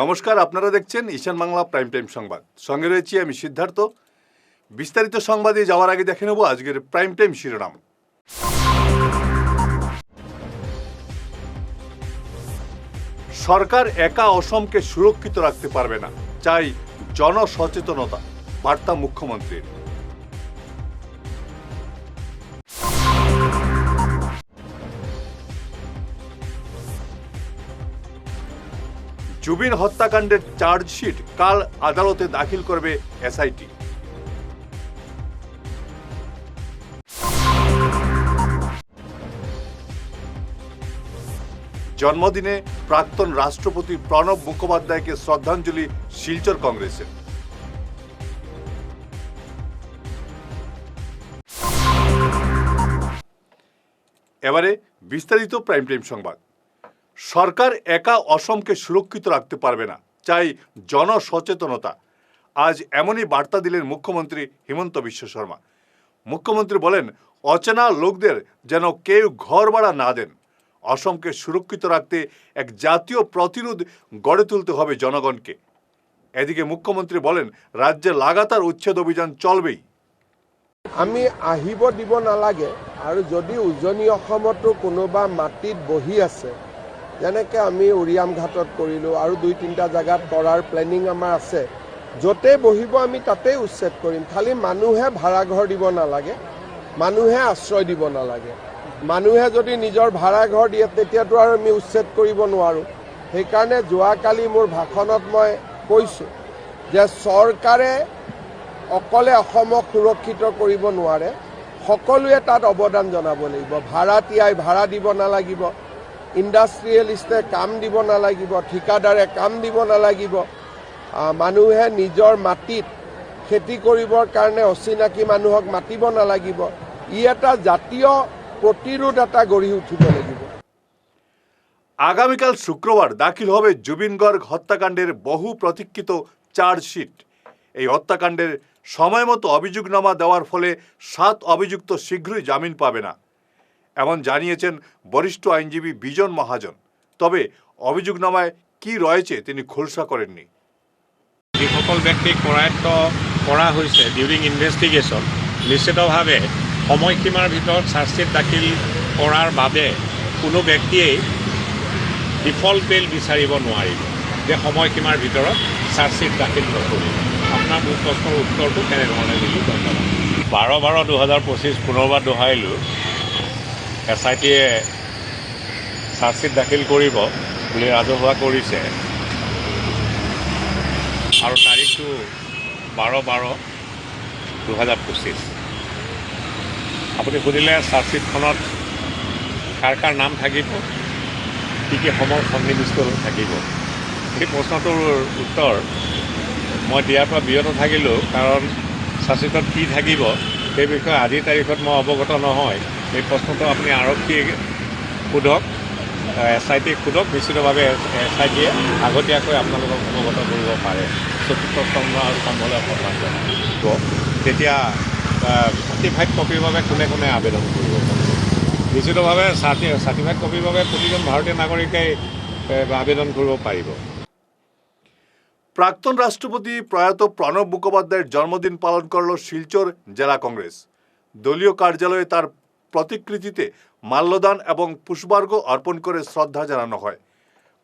নমস্কার, আপনারা দেখছেন ঈশান বাংলা প্রাইম টাইম সংবাদ। সঙ্গে রয়েছি আমি সিদ্ধার্থ। বিস্তারিত সংবাদে যাওয়ার আগে দেখে নেব আজকের প্রাইম টাইম শিরোনাম। সরকার একা অসমকে সুরক্ষিত রাখতে পারবে না, চাই জনসচেতনতা। বার্তা মুখ্যমন্ত্রীর। জুবিন হত্যাকাণ্ডের চার্জশিট কাল আদালতে দাখিল করবে এসআইটি। জন্মদিনে প্রাক্তন রাষ্ট্রপতি প্রণব মুখোপাধ্যায়কে শ্রদ্ধাঞ্জলি শিলচর কংগ্রেসের। এবারে বিস্তারিত প্রাইম টাইম সংবাদ। সরকার একা অসমকে সুরক্ষিত রাখতে পারবে না। চাই জনসচেতনতা। আজ এমনই বার্তা দিলেন মুখ্যমন্ত্রী হিমন্ত বিশ্ব শর্মা। মুখ্যমন্ত্রী বলেন, অচেনা লোকদের যেন কেউ ঘর ভাড়া না দেন। অসমকে সুরক্ষিত রাখতে এক জাতীয় প্রতিরোধ গড়ে তুলতে হবে জনগণকে। এদিকে মুখ্যমন্ত্রী বলেন, রাজ্যে লাগাতার উচ্ছেদ অভিযান চলবেই। আমি আহিব দিব নালাগে, আৰু যদি উজনি অসমতো কোনোবা মাটিত বহি আছে যেনেকৈ আমি উৰিয়াম ঘাটত কৰিলোঁ আৰু দুই তিনিটা জেগাত কৰাৰ প্লেনিং আমাৰ আছে। য'তেই বহিব আমি তাতেই উচ্ছেদ কৰিম। খালি মানুহে ভাড়াঘৰ দিব নালাগে মানুহে আশ্ৰয় দিব নালাগে। মানুহে যদি নিজৰ ভাড়াঘৰ দিয়ে তেতিয়াতো আৰু আমি উচ্ছেদ কৰিব নোৱাৰোঁ। সেইকাৰণে যোৱাকালি মোৰ ভাষণত মই কৈছোঁ যে চৰকাৰে অকলে অসমক সুৰক্ষিত কৰিব নোৱাৰে। সকলোৱে তাত অৱদান জনাব লাগিব। ভাড়াতীয়াই ভাড়া দিব নালাগিব। ইণ্ডাষ্ট্ৰিয়েলিষ্টে কাম দিব নালাগিব, ঠিকাদাৰে কাম দিব নালাগিব। মানুহে নিজৰ মাটিত খেতি কৰিবৰ কাৰণে অচিনাকি মানুহক মাতিব নালাগিব। ই এটা জাতীয় প্ৰতিৰোধ এটা গঢ়ি উঠিব লাগিব। আগামীকাল শুক্রবার দাখিল হবে জুবিন গর্গ হত্যাকাণ্ডের বহু প্রতীক্ষিত চার্জশিট এই হত্যাকাণ্ডের সময় মতো অভিযোগনামা দেওয়ার ফলে সাত অভিযুক্ত শীঘ্রই জামিন পাবে না। এমন জানিয়েছেন বরিষ্ঠ আইনজীবী বিজন মহাজন। তবে অভিযোগনামায় কি রয়েছে তিনি খোলসা করেননি। যিসকল ব্যক্তিক কৰায়ত্ব কৰা হৈছে ডিউৰিং ইনভেষ্টিগেশ্যন নিশ্চিতভাৱে সময়সীমাৰ ভিতৰত চাৰ্জশ্বিট দাখিল কৰাৰ বাবে কোনো ব্যক্তিয়েই ডিফল্ট বেল বিচাৰিব নোৱাৰিব যে সময়সীমাৰ ভিতৰত চাৰ্জশ্বিট দাখিল নকৰিব। আপোনাৰ মোৰ প্ৰশ্নৰ উত্তৰটো কেনেধৰণে দিলোঁ? ধন্যবাদ। বাৰ বাৰ দুহেজাৰ পঁচিছ পুনৰবাৰ দোহাৰিলোঁ। এছ আই টিয়ে চাৰ্জশ্বিট দাখিল কৰিব বুলি ৰাজহুৱা কৰিছে। আৰু তাৰিখটো বাৰ বাৰ দুহেজাৰ পঁচিছ। আপুনি সুধিলে চাৰ্জশ্বিটখনত কাৰ কাৰ নাম থাকিব, কি কি সময় সন্নিৱিষ্ট হৈ থাকিব। সেই প্ৰশ্নটোৰ উত্তৰ মই দিয়াৰ পৰা বিৰত থাকিলোঁ কাৰণ চাৰ্জশ্বিটত কি থাকিব, সেই বিষয়ে আজিৰ তাৰিখত মই অৱগত নহয়। এই প্ৰশ্নটো আপুনি আৰক্ষীক সোধক এছ আই টিক সোধক নিশ্চিতভাৱে এছ আই টিয়ে আগতীয়াকৈ আপোনালোকক অৱগত কৰিব পাৰে। চতুৰ্থ স্তম্ভ আৰু স্তম্ভলৈ সন্মান জনাব তেতিয়া চাৰ্টিফাইড কপিৰ বাবে কোনে কোনে আবেদন কৰিব নিশ্চিতভাৱে চাৰ্টি চাৰ্টিফাইড কপিৰ বাবে প্ৰতিজন ভাৰতীয় নাগৰিকে আবেদন কৰিব পাৰিব। প্ৰাক্তন ৰাষ্ট্ৰপতি প্ৰয়াত প্ৰণব মুখোপাধ্যায়েৰ জন্মদিন পালন কৰল শিলচৰ জেলা কংগ্ৰেস দলীয় কাৰ্যালয়ে তাৰ প্রতিকৃতিতে মাল্যদান এবং পুষ্পার্ঘ অর্পণ করে শ্রদ্ধা জানানো হয়।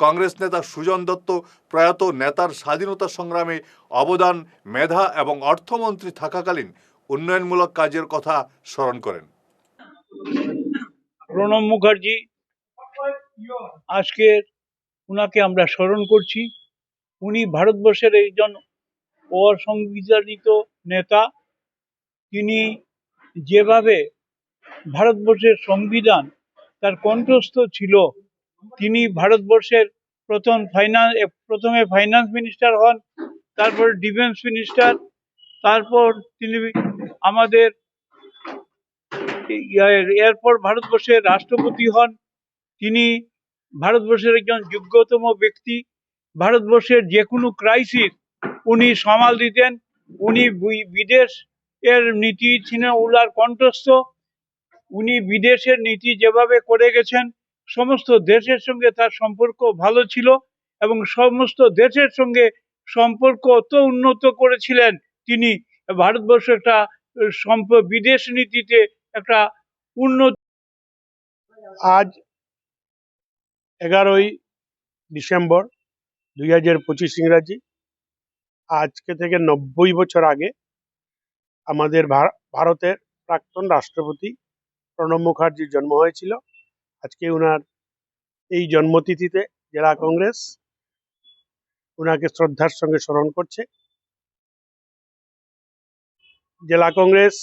কংগ্রেস নেতা সুজন দত্ত প্রয়াত নেতার স্বাধীনতা সংগ্রামে অবদান, মেধা এবং অর্থমন্ত্রী থাকাকালীন উন্নয়নমূলক কাজের কথা স্মরণ করেন। প্রণব মুখার্জি, আজকের উনাকে আমরা স্মরণ করছি। উনি ভারতবর্ষের একজন অসংবিধানিত নেতা। তিনি যেভাবে ভারতবর্ষের সংবিধান তার কণ্ঠস্থ ছিল। তিনি ভারতবর্ষের প্রথম ফাইন্যান্স প্রথমে ফাইন্যান্স মিনিস্টার হন, তারপর ডিফেন্স মিনিস্টার তারপর তিনি আমাদের এরপর ভারতবর্ষের রাষ্ট্রপতি হন। তিনি ভারতবর্ষের একজন যোগ্যতম ব্যক্তি। ভারতবর্ষের যে কোনো ক্রাইসিস উনি সামাল দিতেন। উনি বিদেশ এর নীতি ছিলেন উলার কণ্ঠস্থ। উনি বিদেশের নীতি যেভাবে করে গেছেন, সমস্ত দেশের সঙ্গে তার সম্পর্ক ভালো ছিল এবং সমস্ত দেশের সঙ্গে সম্পর্ক অত উন্নত করেছিলেন তিনি। ভারতবর্ষ একটা বিদেশ নীতিতে একটা উন্নত আজ এগারোই ডিসেম্বর দুই হাজার পঁচিশ ইংরাজি, আজকে থেকে নব্বই বছর আগে আমাদের ভার- ভারতের প্রাক্তন রাষ্ট্রপতি প্রণব মুখার্জির জন্ম হয়েছিল। আজকে ওনার এই জন্মতিথিতে জেলা কংগ্রেস ওনাকে শ্রদ্ধার সঙ্গে স্মরণ করছে। জেলা কংগ্রেস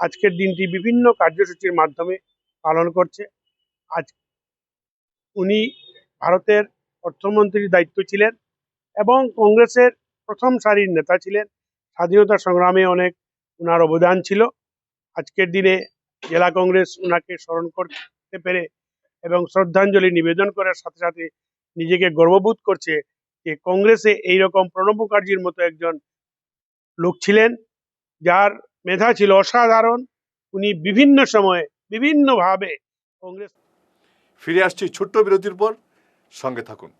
আজকের দিনটি বিভিন্ন কার্যসূচির মাধ্যমে পালন করছে। আজ উনি ভারতের অর্থমন্ত্রীর দায়িত্ব ছিলেন এবং কংগ্রেসের প্রথম সারির নেতা ছিলেন। স্বাধীনতা সংগ্রামে অনেক ওনার অবদান ছিল। আজকের দিনে জেলা কংগ্রেস ওনাকে স্মরণ করতে পেরে এবং শ্রদ্ধাঞ্জলি নিবেদন করার সাথে সাথে নিজেকে গর্ববোধ করছে যে কংগ্রেসে এইরকম প্রণব মুখার্জির মতো একজন লোক ছিলেন, যার মেধা ছিল অসাধারণ। উনি বিভিন্ন সময়ে বিভিন্নভাবে কংগ্রেস ফিরে আসছি ছোট্ট বিরতির পর। সঙ্গে থাকুন।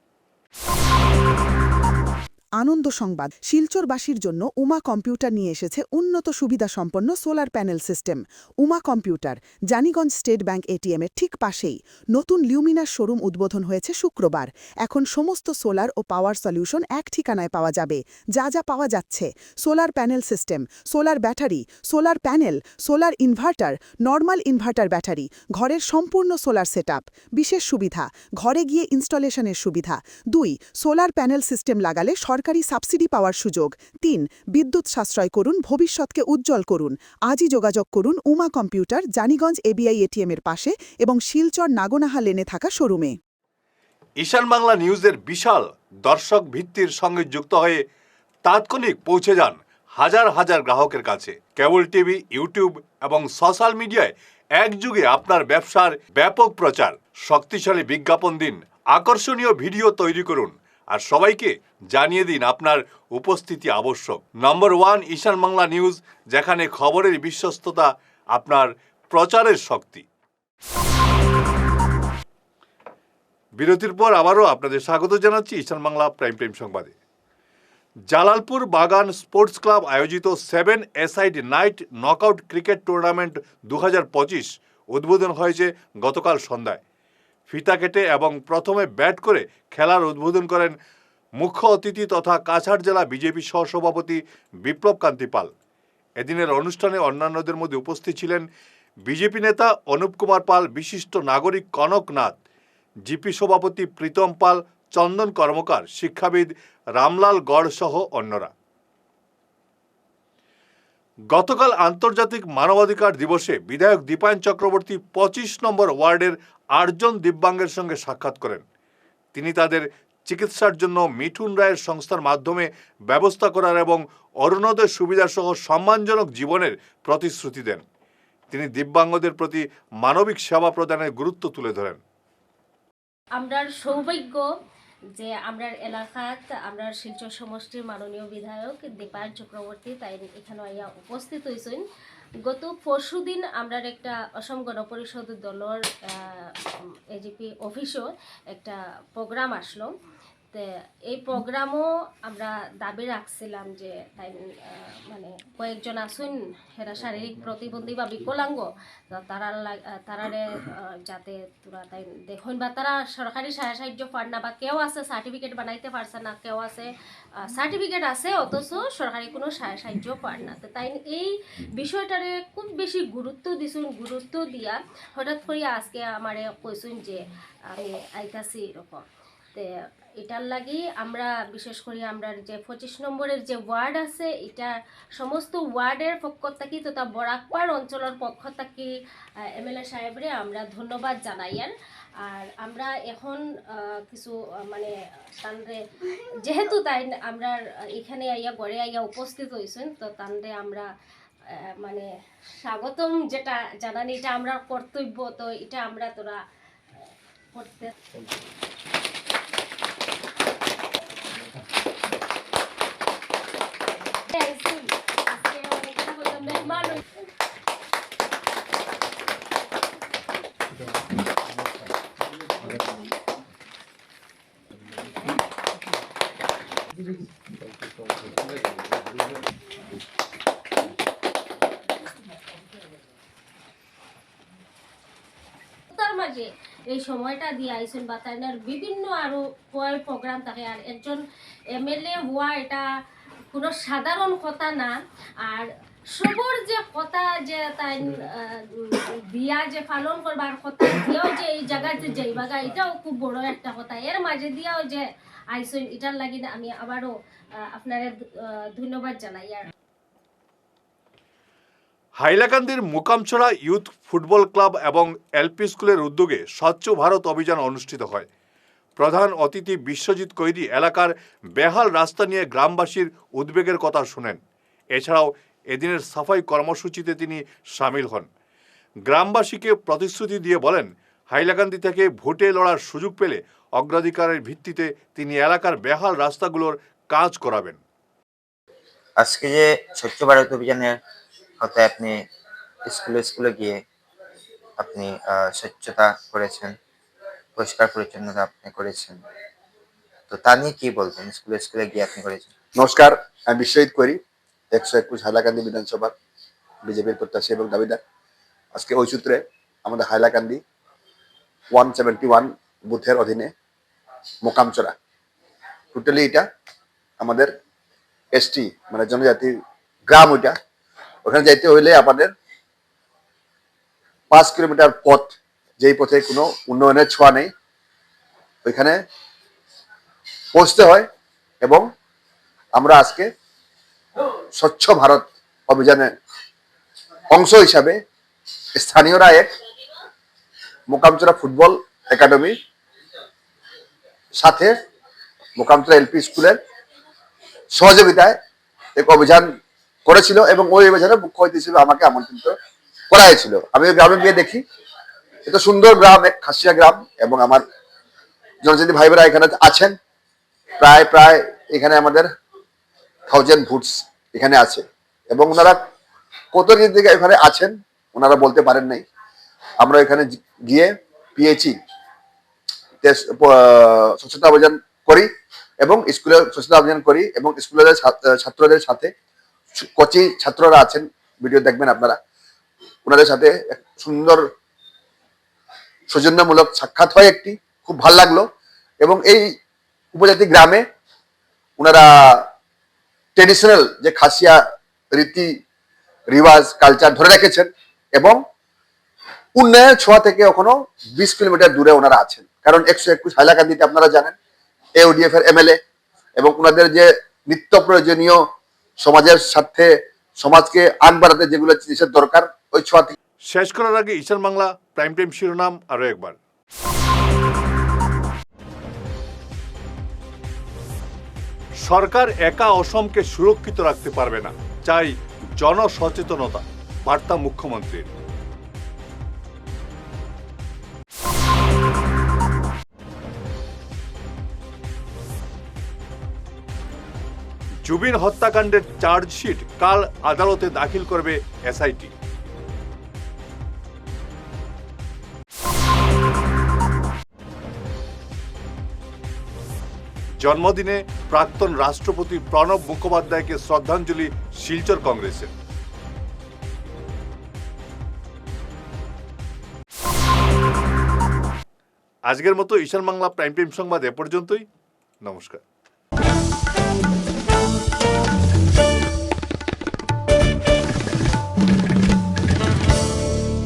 আনন্দ সংবাদ। শিলচরবাসীর জন্য উমা কম্পিউটার নিয়ে এসেছে উন্নত সুবিধা সম্পন্ন solar panel system. Uma computer, Janiganj State Bank ATM এর ঠিক পাশেই। নতুন লিউমিনার শোরুম উদ্বোধন হয়েছে শুক্রবার। এখন সমস্ত সোলার ও পাওয়ার সলিউশন এক ঠিকানায় পাওয়া যাবে। যা যা পাওয়া যাচ্ছে। Solar panel system, solar battery, solar panel, solar inverter, normal inverter battery, ঘরের সম্পূর্ণ সোলার সেটআপ। বিশেষ সুবিধা, ঘরে গিয়ে ইনস্টলেশনের সুবিধা। দুই, সোলার প্যানেল সিস্টেম লাগালে সরকারি সাবসিডি পাওয়ার সুযোগ। তিন, বিদ্যুৎ সাশ্রয় করুন, ভবিষ্যৎকে উজ্জ্বল করুন। আজই যোগাযোগ করুন Uma computer, Janiganj ABI ATM এর পাশে এবং শিলচর নাগনাহা লেনে থাকা শোরুমে। ঈশান বাংলা নিউজের বিশাল দর্শক ভিত্তির সঙ্গে যুক্ত হয়ে তাৎক্ষণিক পৌঁছে যান হাজার হাজার গ্রাহকের কাছে। কেবল টিভি, ইউটিউব এবং সোশ্যাল মিডিয়ায় একযুগে আপনার ব্যবসার ব্যাপক প্রচার। শক্তিশালী বিজ্ঞাপন দিন, আকর্ষণীয় ভিডিও তৈরি করুন আর সবাইকে জানিয়ে দিন আপনার উপস্থিতি আবশ্যক। Number one Ishan Bangla news, যেখানে খবরের বিশ্বস্ততা আপনার প্রচারের শক্তি। বিরতির পর আবারও আপনাদের স্বাগত জানাচ্ছি ঈশান বাংলা প্রাইম টাইম সংবাদে। জালালপুর বাগান স্পোর্টস ক্লাব আয়োজিত seven a side night knockout cricket tournament দু হাজার পঁচিশ উদ্বোধন হয়েছে গতকাল সন্ধ্যায়। ফিতা কেটে এবং প্রথমে ব্যাট করে খেলার উদ্বোধন করেন মুখ্য অতিথি তথা কাছাড় জেলা বিজেপি সহসভাপতি বিপ্লব কান্তি পাল। এদিনের অনুষ্ঠানে অন্যান্যদের মধ্যে উপস্থিত ছিলেন বিজেপি নেতা অনুপ কুমার পাল, বিশিষ্ট নাগরিক কনক নাথ, জিপি সভাপতি প্রীতম পাল, চন্দন কর্মকার, শিক্ষাবিদ রামলাল গড় সহ অন্যরা। গতকাল আন্তর্জাতিক মানবাধিকার দিবসে বিধায়ক দীপায়ন চক্রবর্তী পঁচিশ নম্বর ওয়ার্ডের আটজন দিব্যাঙ্গের সঙ্গে সাক্ষাৎ করেন। তিনি তাদের চিকিৎসার জন্য মিঠুন রায়ের সংস্থার মাধ্যমে ব্যবস্থা করার এবং অরুণোদয় সুবিধাসহ সম্মানজনক জীবনের প্রতিশ্রুতি দেন। তিনি দিব্যাঙ্গদের প্রতি মানবিক সেবা প্রদানের গুরুত্ব তুলে ধরেন। আমরার সৌভাগ্য যে আমরার এলাকাত, আমরার শিলচর সমষ্টির মাননীয় বিধায়ক দীপায়ন চক্রবর্তী তাই এখানে আইয়া উপস্থিত হয়েছেন গত পরশুদিন আমরার একটা অসম গণপরিষদ দলের এজিপি অফিসও একটা প্রোগ্রাম আসলো। এই প্রোগ্রামও আমরা দাবি রাখছিলাম যে তাই মানে কয়েকজন আসুন এরা শারীরিক প্রতিবন্ধী বা বিকলাঙ্গ তারা তারারে যাতে তোরা তাই দেখুন, বা তারা সরকারি সাহায্য সাহায্য পান না, বা কেউ আছে সার্টিফিকেট বানাইতে পারছে না, কেউ আছে সার্টিফিকেট আছে, অথচ সরকারি কোনো সাহায্য পান না। তো তাই এই বিষয়টারে খুব বেশি গুরুত্ব দিছুন, গুরুত্ব দিয়া হঠাৎ করে আজকে আমারে কইসুন যে আমি আইতাছি এরকম। এটার লাগি আমরা, বিশেষ করে আমরা যে পঁচিশ নম্বরের যে ওয়ার্ড আছে, এটা সমস্ত ওয়ার্ডের পক্ষ থাকি তথা বরাকপাড় অঞ্চলের পক্ষ থাকি এমএলএ সাহেবরে আমরা ধন্যবাদ জানাইয়ার আর আমরা এখন কিছু মানে তানরে যেহেতু তাই আমরা এখানে আইয়া গড়ে আইয়া উপস্থিত হয়েছেন তো তানরে আমরা মানে স্বাগতম যেটা জানানি, এটা আমরা কর্তব্য, তো এটা আমরা তোরা করতে মাঝে এই সময়টা দিয়ে আইসেন বা তাইনার বিভিন্ন আরও প্রোগ্রাম থাকে, আর একজন এমএলএ হওয়া এটা কোনো সাধারণ কথা না। আর সবর যে কথা যে তাই দিয়া যে পালন করবার কথা দিয়েও যে এই জায়গাতে যাইবাগা এটাও খুব বড় একটা কথা। এর মাঝে দিয়েও যে এটার লাগি আমি আবারও ধন্যবাদ জানাই আর হাইলাকান্দির মুকামছড়া ইউথ ফুটবল ক্লাব এবং এলপি স্কুলের উদ্যোগে স্বচ্ছ ভারত অভিযান অনুষ্ঠিত হয়। প্রধান অতিথি বিশ্বজিৎ কৈরি এলাকার বেহাল রাস্তা নিয়ে গ্রামবাসীর উদ্বেগের কথা শুনেন। এছাড়াও এদিনের সাফাই কর্মসূচিতে তিনি সামিল হন। গ্রামবাসীকে প্রতিশ্রুতি দিয়ে বলেন হাইলাকান্দি থেকে ভোটে লড়ার সুযোগ পেলে অগ্রাধিকারের ভিত্তিতে তিনি এলাকার বেহাল রাস্তাগুলোর কাজ করাবেন। আজকে যে স্বচ্ছ ভারত অভিযানের কথা আপনি স্কুলে স্কুলে গিয়ে আপনি স্বচ্ছতা করেছেন পরিষ্কার পরিচ্ছন্নতা আপনি করেছেন তো তা নিয়ে কি বলবেন? স্কুলে স্কুলে গিয়ে আপনি করেছেন? নমস্কার আমি বিশ্বজিৎ করি। একশো একুশ হাইলাকান্দি বিধানসভার বিজেপির প্রত্যাশী এবং দাবিদার। আজকে ওই সূত্রে আমাদের হাইলাকান্দি ওয়ান সেভেন্টি ওয়ান বুথের অধীনে মোকামচড়া টোটালি এটা আমাদের এসটি মানে জনজাতির গ্রাম ওইটা। ওখানে যাইতে হইলে আমাদের পাঁচ কিলোমিটার পথ, যেই পথে কোনো উন্নয়নের ছোঁয়া নেই, ওইখানে পৌঁছতে হয় এবং আমরা আজকে স্বচ্ছ ভারত অভিযানের অংশ হিসাবে স্থানীয়রা এক মোকামচড়া ফুটবল একাডেমির সাথে মোকামচড়া এলপি স্কুলের সহযোগিতায় এক অভিযান করেছিল এবং ওই অভিযানে মুখ্য অতিথি হিসেবে আমাকে আমন্ত্রিত করা হয়েছিল আমি ওই গ্রামে গিয়ে দেখি। এত সুন্দর গ্রাম, এক খাসিয়া গ্রাম এবং আমার জনজাতি ভাই ভাইবেরা এখানে আছেন। প্রায় প্রায় এখানে আমাদের থাউজেন্ড ভুটস এখানে আছে। এবং ওনারা কত থেকে এখানে আছেন, ওনারা বলতে পারেন নাই। আমরা এখানে গিয়ে পিএইচি স্বচ্ছতা অভিযান করি এবং স্কুলে স্বচ্ছতা অভিযান করি এবং স্কুলের ছাত্রদের সাথে কচি ছাত্ররা আছেন, ভিডিও দেখবেন আপনারা। ওনাদের সাথে সুন্দর সৌজন্যমূলক সাক্ষাৎ হয় একটি, খুব ভালো লাগল। এবং এই উপজাতি গ্রামে ওনারা ট্রেডিশনাল যে খাসিয়া রীতি, রিওয়াজ কালচার ধরে রেখেছেন এবং উন্নয়ন ছোঁয়া থেকে এখনও বিশ কিলোমিটার দূরে ওনারা আছেন। কারণ একশো একুশ হাইলাকান্দিতে আপনারা জানেন এওডিএফ এর এমএলএ এবং ওনাদের যে নিত্য প্রয়োজনীয় সমাজের স্বার্থে সমাজকে আগ বাড়াতে যেগুলো জিনিসের দরকার, ওই ছোঁয়া থেকে শেষ করার আগে ঈশান বাংলা প্রাইম টাইম শিরোনাম আরও একবার। সরকার একা অসমকে সুরক্ষিত রাখতে পারবে না, চাই জনসচেতনতা। বার্তা মুখ্যমন্ত্রীর। জুবিন হত্যাকাণ্ডের চার্জশিট কাল আদালতে দাখিল করবে এসআইটি। জন্মদিনে প্রাক্তন রাষ্ট্রপতি প্রণব মুখোপাধ্যায়কে শ্রদ্ধাঞ্জলি শিলচর কংগ্রেসের আজকের মতো ঈশান বাংলা প্রাইম টাইম সংবাদ এ পর্যন্তই। নমস্কার।